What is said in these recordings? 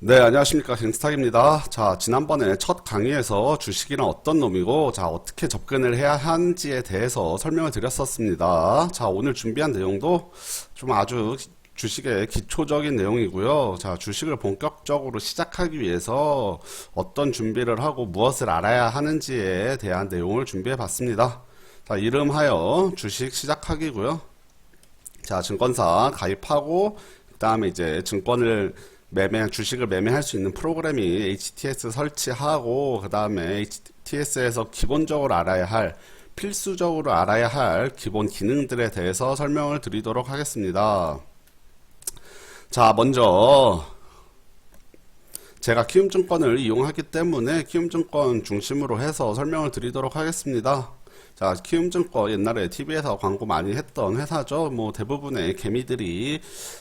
네, 안녕하십니까. 갱스탁입니다. 자, 지난번에 첫 강의에서 주식이란 어떤 놈이고, 자, 어떻게 접근을 해야 하는지에 대해서 설명을 드렸었습니다. 자, 오늘 준비한 내용도 좀 아주 주식의 기초적인 내용이고요. 자, 주식을 본격적으로 시작하기 위해서 어떤 준비를 하고 무엇을 알아야 하는지에 대한 내용을 준비해 봤습니다. 자, 이름하여 주식 시작하기고요. 자, 증권사 가입하고, 그 다음에 이제 증권을 매매, 주식을 매매할 수 있는 프로그램이 HTS 설치하고, 그 다음에 HTS에서 기본적으로 알아야 할, 필수적으로 알아야 할 기본 기능들에 대해서 설명을 드리도록 하겠습니다. 자, 먼저, 제가 키움증권을 이용하기 때문에 키움증권 중심으로 해서 설명을 드리도록 하겠습니다. 자, 키움증권 옛날에 TV에서 광고 많이 했던 회사죠. 뭐 대부분의 개미들이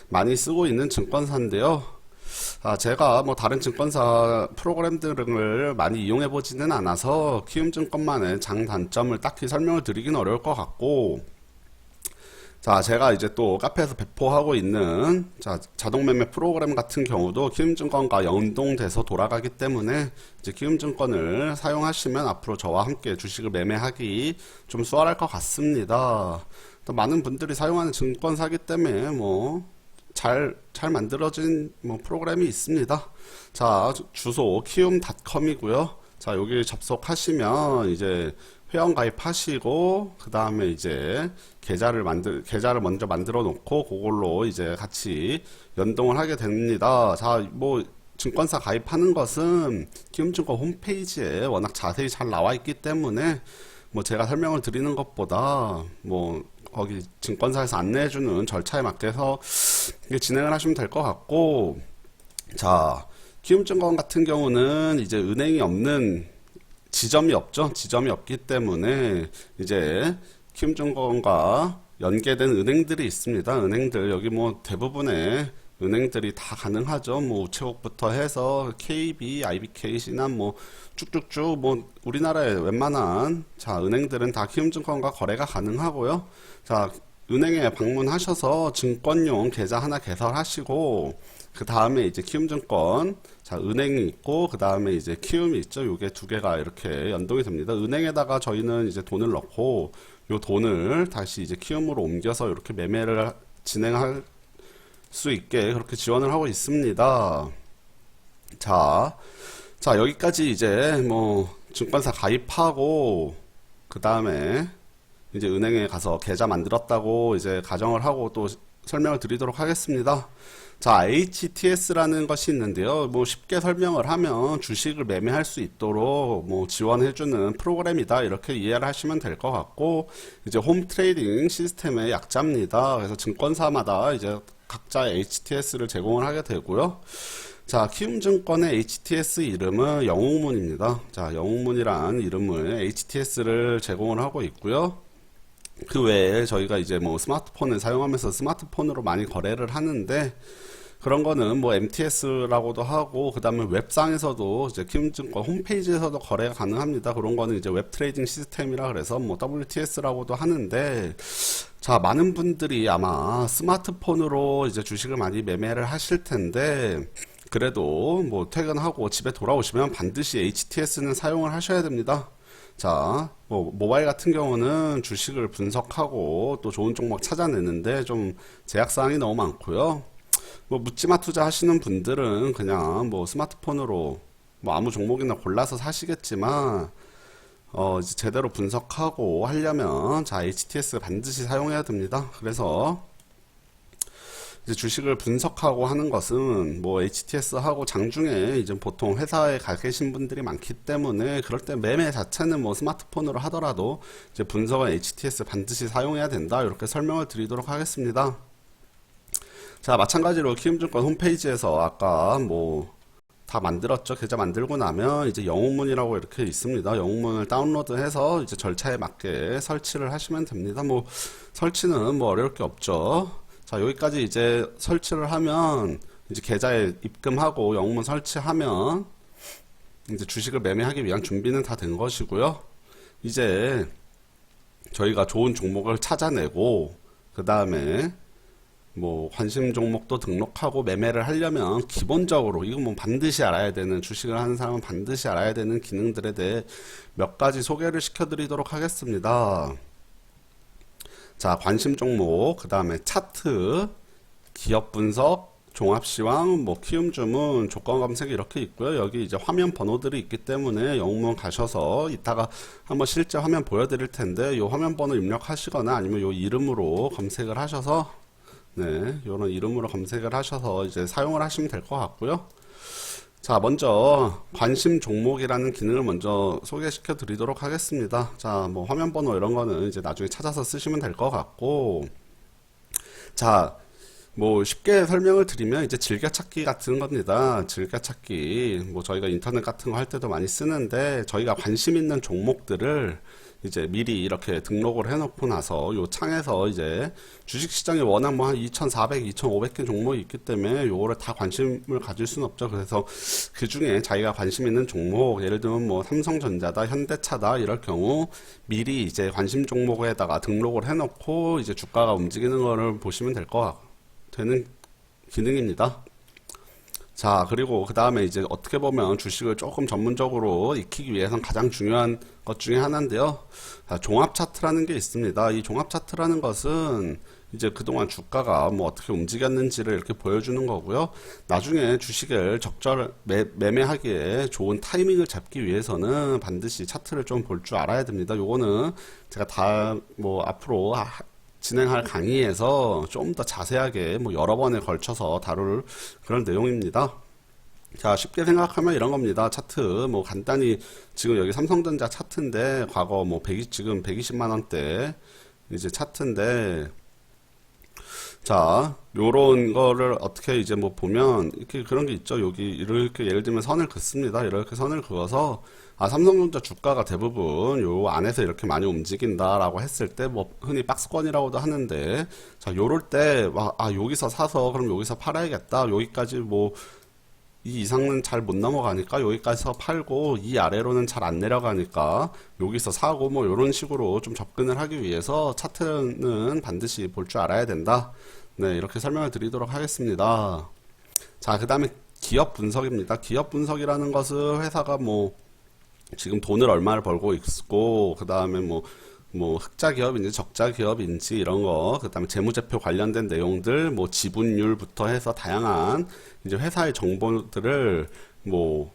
많이 쓰고 있는 증권사인데요. 아, 제가 뭐 다른 증권사 프로그램 들을 많이 이용해 보지는 않아서 키움증권만의 장단점을 딱히 설명을 드리긴 어려울 것 같고, 자, 제가 이제 또 카페에서 배포하고 있는 자, 자동 매매 프로그램 같은 경우도 키움증권과 연동돼서 돌아가기 때문에 이제 키움증권을 사용하시면 앞으로 저와 함께 주식을 매매하기 좀 수월할 것 같습니다. 또 많은 분들이 사용하는 증권사기 때문에 뭐 잘, 잘 만들어진 뭐 프로그램이 있습니다. 자, 주- 주소 키움닷컴이고요. 자, 여기 접속하시면 이제 회원 가입하시고 그 다음에 이제 계좌를 만들 계좌를 먼저 만들어 놓고 그걸로 이제 같이 연동을 하게 됩니다. 자, 뭐 증권사 가입하는 것은 키움증권 홈페이지에 워낙 자세히 잘 나와 있기 때문에 뭐 제가 설명을 드리는 것보다 뭐 거기 증권사에서 안내해주는 절차에 맞게서 진행을 하시면 될 것 같고 자 키움증권 같은 경우는 이제 은행이 없는 지점이 없죠. 지점이 없기 때문에 이제 키움증권과 연계된 은행들이 있습니다. 은행들 여기 뭐 대부분의 은행들이 다 가능하죠. 뭐 우체국부터 해서 KB, IBK, 신한 뭐 쭉쭉쭉 뭐 우리나라의 웬만한 자 은행들은 다 키움증권과 거래가 가능하고요. 자 은행에 방문하셔서 증권용 계좌 하나 개설하시고 그 다음에 이제 키움증권 자 은행이 있고 그 다음에 이제 키움이 있죠. 요게 두 개가 이렇게 연동이 됩니다. 은행에다가 저희는 이제 돈을 넣고 요 돈을 다시 이제 키움으로 옮겨서 이렇게 매매를 진행할 수 있게 그렇게 지원을 하고 있습니다. 자, 자 여기까지 이제 뭐 증권사 가입하고 그 다음에 이제 은행에 가서 계좌 만들었다고 이제 가정을 하고 또 설명을 드리도록 하겠습니다. 자, HTS라는 것이 있는데요. 뭐 쉽게 설명을 하면 주식을 매매할 수 있도록 뭐 지원해주는 프로그램이다. 이렇게 이해를 하시면 될 것 같고, 이제 홈 트레이딩 시스템의 약자입니다. 그래서 증권사마다 이제 각자 HTS를 제공을 하게 되고요. 자, 키움증권의 HTS 이름은 영웅문입니다. 자, 영웅문이란 이름을 HTS를 제공을 하고 있고요. 그 외에 저희가 이제 뭐 스마트폰을 사용하면서 스마트폰으로 많이 거래를 하는데 그런 거는 뭐 MTS라고도 하고 그다음에 웹상에서도 이제 키움증권 홈페이지에서도 거래가 가능합니다. 그런 거는 이제 웹 트레이딩 시스템이라 그래서 뭐 WTS라고도 하는데 자, 많은 분들이 아마 스마트폰으로 이제 주식을 많이 매매를 하실 텐데 그래도 뭐 퇴근하고 집에 돌아오시면 반드시 HTS는 사용을 하셔야 됩니다. 자, 뭐 모바일 같은 경우는 주식을 분석하고 또 좋은 종목 찾아내는데 좀 제약 사항이 너무 많고요. 뭐 묻지마 투자 하시는 분들은 그냥 뭐 스마트폰으로 뭐 아무 종목이나 골라서 사시겠지만 어 제대로 분석하고 하려면 자 HTS 반드시 사용해야 됩니다. 그래서 이제 주식을 분석하고 하는 것은 뭐 HTS 하고 장중에 이제 보통 회사에 가 계신 분들이 많기 때문에 그럴 때 매매 자체는 뭐 스마트폰으로 하더라도 이제 분석은 HTS 반드시 사용해야 된다 이렇게 설명을 드리도록 하겠습니다. 자 마찬가지로 키움증권 홈페이지에서 아까 뭐다 만들었죠. 계좌 만들고 나면 이제 영웅문이라고 이렇게 있습니다. 영웅문을 다운로드해서 이제 절차에 맞게 설치를 하시면 됩니다. 뭐 설치는 뭐 어려울 게 없죠. 자, 여기까지 이제 설치를 하면 이제 계좌에 입금하고 영웅문 설치하면 이제 주식을 매매하기 위한 준비는 다 된 것이고요. 이제 저희가 좋은 종목을 찾아내고 그 다음에 뭐 관심 종목도 등록하고 매매를 하려면 기본적으로 이건 뭐 반드시 알아야 되는 주식을 하는 사람은 반드시 알아야 되는 기능들에 대해 몇 가지 소개를 시켜드리도록 하겠습니다. 자, 관심 종목, 그 다음에 차트, 기업 분석, 종합 시황, 뭐 키움 주문, 조건 검색이 이렇게 있고요. 여기 이제 화면 번호들이 있기 때문에 영문 가셔서 이따가 한번 실제 화면 보여드릴 텐데 이 화면 번호 입력하시거나 아니면 이 이름으로 검색을 하셔서 네, 이런 이름으로 검색을 하셔서 이제 사용을 하시면 될 것 같고요. 자, 먼저 관심 종목이라는 기능을 먼저 소개시켜 드리도록 하겠습니다. 자, 뭐 화면 번호 이런 거는 이제 나중에 찾아서 쓰시면 될 것 같고 자, 뭐 쉽게 설명을 드리면 이제 즐겨찾기 같은 겁니다. 즐겨찾기. 뭐 저희가 인터넷 같은 거 할 때도 많이 쓰는데 저희가 관심 있는 종목들을 이제 미리 이렇게 등록을 해놓고 나서 요 창에서 이제 주식시장에 워낙 뭐 한 2,400, 2,500개 종목이 있기 때문에 요거를 다 관심을 가질 수는 없죠. 그래서 그 중에 자기가 관심 있는 종목, 예를 들면 뭐 삼성전자다, 현대차다 이럴 경우 미리 이제 관심 종목에다가 등록을 해놓고 이제 주가가 움직이는 거를 보시면 될것 같고 되는 기능입니다. 자, 그리고 그 다음에 이제 어떻게 보면 주식을 조금 전문적으로 익히기 위해선 가장 중요한 것 중에 하나인데요. 자, 종합 차트라는 게 있습니다. 이 종합 차트라는 것은 이제 그동안 주가가 뭐 어떻게 움직였는지를 이렇게 보여주는 거고요. 나중에 주식을 적절 매, 매매하기에 좋은 타이밍을 잡기 위해서는 반드시 차트를 좀 볼 줄 알아야 됩니다. 요거는 제가 다 뭐 앞으로 하- 진행할 강의에서 좀 더 자세하게 뭐 여러 번에 걸쳐서 다룰 그런 내용입니다. 자, 쉽게 생각하면 이런 겁니다. 차트, 뭐 간단히 지금 여기 삼성전자 차트인데 과거 뭐 120, 지금 120만 원대 이제 차트인데 자, 요런 거를 어떻게 이제 뭐 보면 이렇게 그런 게 있죠. 여기 이렇게 예를 들면 선을 긋습니다. 이렇게 선을 그어서 아, 삼성전자 주가가 대부분 요 안에서 이렇게 많이 움직인다라고 했을 때 뭐 흔히 박스권이라고도 하는데 자, 요럴 때 와, 아, 여기서 사서 그럼 여기서 팔아야겠다. 여기까지 뭐 이 이상은 잘 못 넘어가니까 여기까지서 팔고 이 아래로는 잘 안 내려가니까 여기서 사고 뭐 이런 식으로 좀 접근을 하기 위해서 차트는 반드시 볼 줄 알아야 된다. 네, 이렇게 설명을 드리도록 하겠습니다. 자, 그 다음에 기업 분석입니다. 기업 분석이라는 것은 회사가 뭐 지금 돈을 얼마를 벌고 있고 그 다음에 뭐 뭐 흑자 기업인지 적자 기업인지 이런 거, 그다음에 재무제표 관련된 내용들, 뭐 지분율부터 해서 다양한 이제 회사의 정보들을 뭐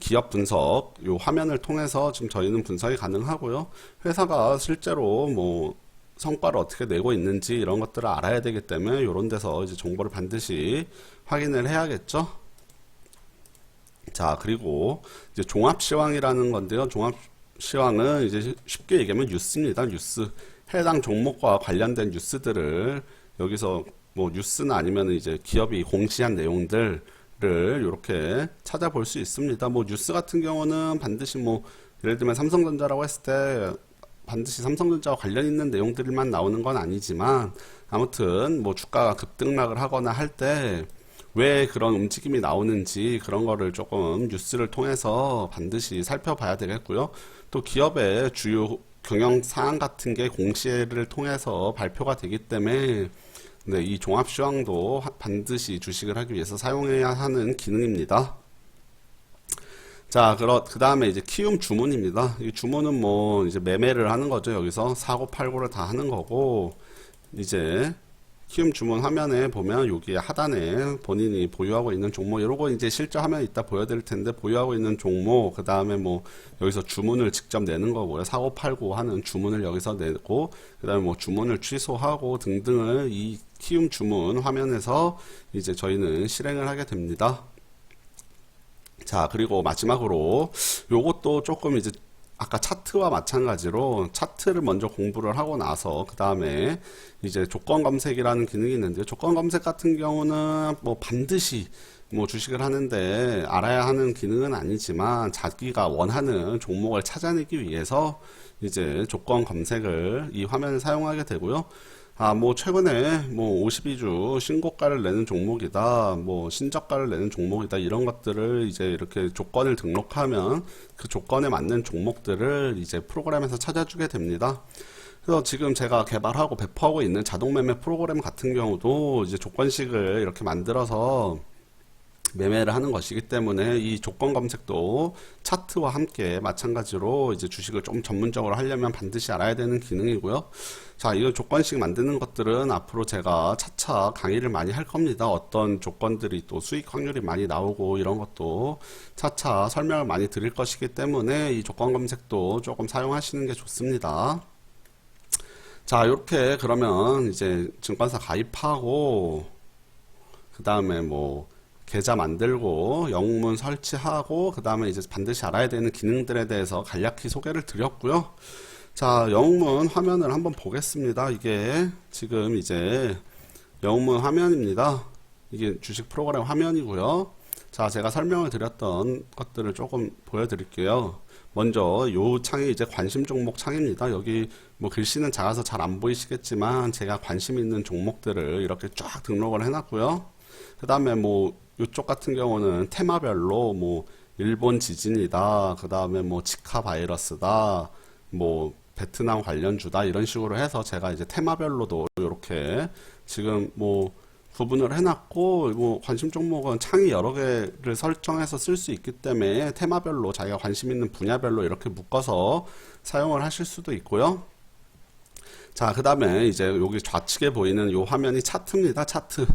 기업 분석 요 화면을 통해서 지금 저희는 분석이 가능하고요. 회사가 실제로 뭐 성과를 어떻게 내고 있는지 이런 것들을 알아야 되기 때문에 이런 데서 이제 정보를 반드시 확인을 해야겠죠. 자, 그리고 이제 종합시황이라는 건데요. 종합 시황은 이제 쉽게 얘기하면 뉴스입니다. 뉴스. 해당 종목과 관련된 뉴스들을 여기서 뭐 뉴스나 아니면 이제 기업이 공시한 내용들을 이렇게 찾아볼 수 있습니다. 뭐 뉴스 같은 경우는 반드시 뭐 예를 들면 삼성전자라고 했을 때 반드시 삼성전자와 관련 있는 내용들만 나오는 건 아니지만 아무튼 뭐 주가가 급등락을 하거나 할 때 왜 그런 움직임이 나오는지 그런 거를 조금 뉴스를 통해서 반드시 살펴봐야 되겠고요. 또 기업의 주요 경영 사항 같은 게 공시를 통해서 발표가 되기 때문에 네, 이 종합 시황도 하- 반드시 주식을 하기 위해서 사용해야 하는 기능입니다. 자, 그 다음에 이제 키움 주문입니다. 이 주문은 뭐, 이제 매매를 하는 거죠. 여기서 사고 팔고를 다 하는 거고, 이제, 키움 주문 화면에 보면 여기 하단에 본인이 보유하고 있는 종목, 이러고 이제 실제 화면 이따 보여드릴 텐데, 보유하고 있는 종목, 그 다음에 뭐, 여기서 주문을 직접 내는 거고요. 사고 팔고 하는 주문을 여기서 내고, 그 다음에 뭐 주문을 취소하고 등등을 이 키움 주문 화면에서 이제 저희는 실행을 하게 됩니다. 자, 그리고 마지막으로 요것도 조금 이제 아까 차트와 마찬가지로 차트를 먼저 공부를 하고 나서 그 다음에 이제 조건 검색이라는 기능이 있는데 조건 검색 같은 경우는 뭐 반드시 뭐 주식을 하는데 알아야 하는 기능은 아니지만 자기가 원하는 종목을 찾아내기 위해서 이제 조건 검색을 이 화면을 사용하게 되고요. 아, 뭐, 최근에, 뭐, 52주 신고가를 내는 종목이다, 뭐, 신저가를 내는 종목이다, 이런 것들을 이제 이렇게 조건을 등록하면 그 조건에 맞는 종목들을 이제 프로그램에서 찾아주게 됩니다. 그래서 지금 제가 개발하고 배포하고 있는 자동 매매 프로그램 같은 경우도 이제 조건식을 이렇게 만들어서 매매를 하는 것이기 때문에 이 조건 검색도 차트와 함께 마찬가지로 이제 주식을 좀 전문적으로 하려면 반드시 알아야 되는 기능이고요. 자, 이 조건식 만드는 것들은 앞으로 제가 차차 강의를 많이 할 겁니다. 어떤 조건들이 또 수익 확률이 많이 나오고 이런 것도 차차 설명을 많이 드릴 것이기 때문에 이 조건 검색도 조금 사용하시는 게 좋습니다. 자, 이렇게 그러면 이제 증권사 가입하고 그 다음에 뭐 계좌 만들고 영문 설치하고 그 다음에 이제 반드시 알아야 되는 기능들에 대해서 간략히 소개를 드렸고요. 자, 영문 화면을 한번 보겠습니다. 이게 지금 이제 영문 화면입니다. 이게 주식 프로그램 화면이고요. 자, 제가 설명을 드렸던 것들을 조금 보여드릴게요. 먼저 요 창이 이제 관심 종목 창입니다. 여기 뭐 글씨는 작아서 잘 안 보이시겠지만 제가 관심 있는 종목들을 이렇게 쫙 등록을 해놨고요. 그 다음에 뭐 이쪽 같은 경우는 테마별로 뭐 일본 지진이다. 그 다음에 뭐 지카 바이러스다. 뭐 베트남 관련주다. 이런 식으로 해서 제가 이제 테마별로도 이렇게 지금 뭐 구분을 해놨고 뭐 관심 종목은 창이 여러 개를 설정해서 쓸 수 있기 때문에 테마별로 자기가 관심 있는 분야별로 이렇게 묶어서 사용을 하실 수도 있고요. 자, 그 다음에 이제 여기 좌측에 보이는 요 화면이 차트입니다. 차트.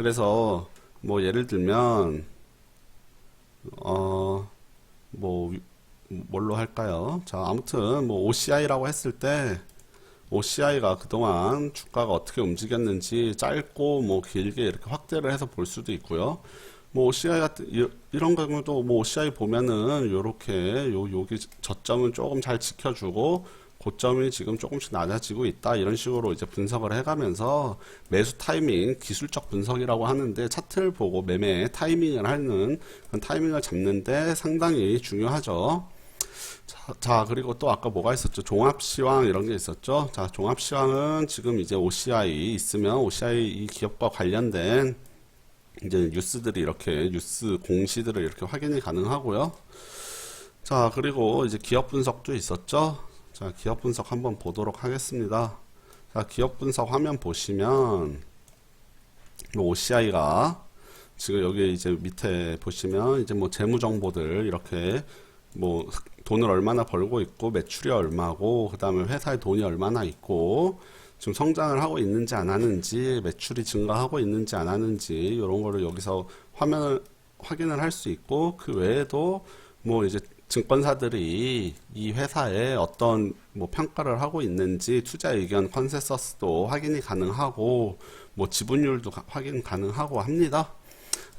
그래서 뭐 예를 들면 어 뭐 뭘로 할까요? 자, 아무튼 뭐 OCI라고 했을 때 OCI가 그동안 주가가 어떻게 움직였는지 짧고 뭐 길게 이렇게 확대를 해서 볼 수도 있고요. 뭐 OCI 같은 이- 이런 경우도 뭐 OCI 보면은 요렇게 요 여기 저점은 조금 잘 지켜주고 고점이 지금 조금씩 낮아지고 있다 이런 식으로 이제 분석을 해가면서 매수 타이밍 기술적 분석이라고 하는데 차트를 보고 매매 타이밍을 하는 그런 타이밍을 잡는데 상당히 중요하죠. 자, 자, 그리고 또 아까 뭐가 있었죠? 종합시황 이런 게 있었죠? 자, 종합시황은 지금 이제 OCI 있으면 OCI 이 기업과 관련된 이제 뉴스들이 이렇게 뉴스 공시들을 이렇게 확인이 가능하고요. 자, 그리고 이제 기업 분석도 있었죠? 자, 기업 분석 한번 보도록 하겠습니다. 자, 기업 분석 화면 보시면 OCI가 지금 여기 이제 밑에 보시면 이제 뭐 재무 정보들 이렇게 뭐 돈을 얼마나 벌고 있고 매출이 얼마고 그다음에 회사에 돈이 얼마나 있고 지금 성장을 하고 있는지 안 하는지 매출이 증가하고 있는지 안 하는지 이런 거를 여기서 화면을 확인을 할 수 있고 그 외에도 뭐 이제 증권사들이 이 회사에 어떤 뭐 평가를 하고 있는지 투자 의견 컨센서스도 확인이 가능하고 뭐 지분율도 가- 확인 가능하고 합니다.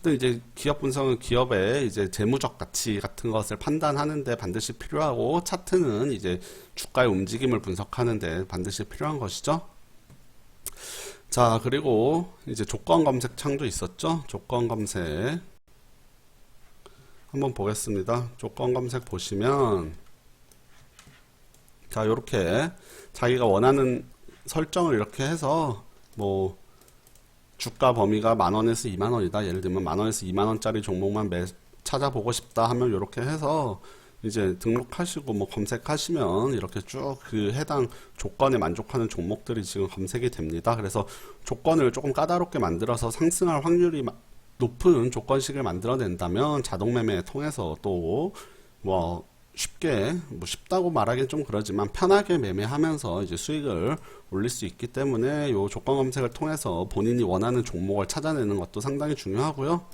또 이제 기업 분석은 기업의 이제 재무적 가치 같은 것을 판단하는데 반드시 필요하고 차트는 이제 주가의 움직임을 분석하는데 반드시 필요한 것이죠. 자, 그리고 이제 조건 검색 창도 있었죠. 조건 검색. 한번 보겠습니다. 조건 검색 보시면 자, 요렇게 자기가 원하는 설정을 이렇게 해서 뭐 주가 범위가 만 원에서 2만 원이다. 예를 들면 만 원에서 2만 원짜리 종목만 매 찾아보고 싶다 하면 이렇게 해서 이제 등록하시고 뭐 검색하시면 이렇게 쭉 그 해당 조건에 만족하는 종목들이 지금 검색이 됩니다. 그래서 조건을 조금 까다롭게 만들어서 상승할 확률이 마- 높은 조건식을 만들어낸다면 자동 매매 통해서 또 뭐 쉽게 뭐 쉽다고 말하기는 좀 그러지만 편하게 매매하면서 이제 수익을 올릴 수 있기 때문에 요 조건 검색을 통해서 본인이 원하는 종목을 찾아내는 것도 상당히 중요하고요.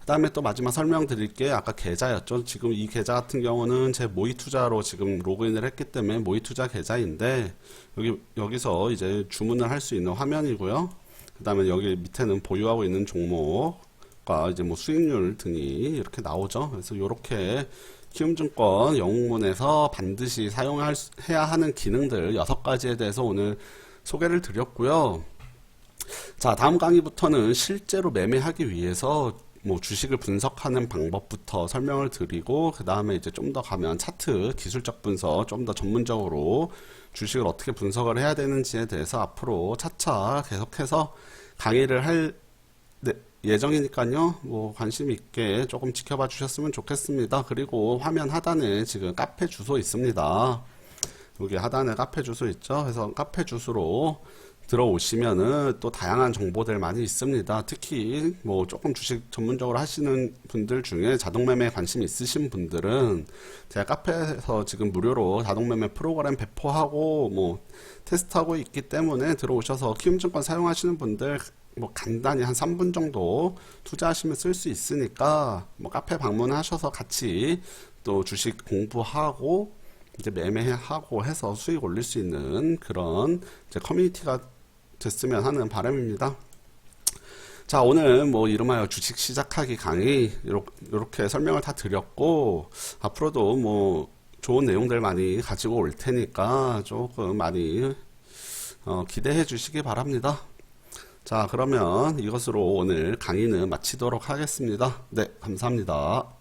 그 다음에 또 마지막 설명드릴 게 아까 계좌였죠. 지금 이 계좌 같은 경우는 제 모의 투자로 지금 로그인을 했기 때문에 모의 투자 계좌인데 여기 여기서 이제 주문을 할 수 있는 화면이고요. 그 다음에 여기 밑에는 보유하고 있는 종목 과 이제 뭐 수익률 등이 이렇게 나오죠. 그래서 이렇게 키움증권 영웅문에서 반드시 사용할 수- 해야 하는 기능들 여섯 가지에 대해서 오늘 소개를 드렸고요. 자, 다음 강의부터는 실제로 매매하기 위해서 뭐 주식을 분석하는 방법부터 설명을 드리고 그 다음에 이제 좀 더 가면 차트 기술적 분석 좀 더 전문적으로 주식을 어떻게 분석을 해야 되는지에 대해서 앞으로 차차 계속해서 강의를 할 네, 예정이니까요. 뭐 관심 있게 조금 지켜봐 주셨으면 좋겠습니다. 그리고 화면 하단에 지금 카페 주소 있습니다. 여기 하단에 카페 주소 있죠? 그래서 카페 주소로 들어오시면은 또 다양한 정보들 많이 있습니다. 특히 뭐 조금 주식 전문적으로 하시는 분들 중에 자동 매매에 관심 있으신 분들은 제가 카페에서 지금 무료로 자동 매매 프로그램 배포하고 뭐 테스트하고 있기 때문에 들어오셔서 키움증권 사용하시는 분들 뭐 간단히 한 3분 정도 투자하시면 쓸 수 있으니까 뭐 카페 방문하셔서 같이 또 주식 공부하고 이제 매매하고 해서 수익 올릴 수 있는 그런 커뮤니티가 됐으면 하는 바람입니다. 자, 오늘 뭐 이름하여 주식 시작하기 강의 이렇게 설명을 다 드렸고 앞으로도 뭐 좋은 내용들 많이 가지고 올 테니까 조금 많이 어, 기대해 주시기 바랍니다. 자, 그러면 이것으로 오늘 강의는 마치도록 하겠습니다. 네, 감사합니다.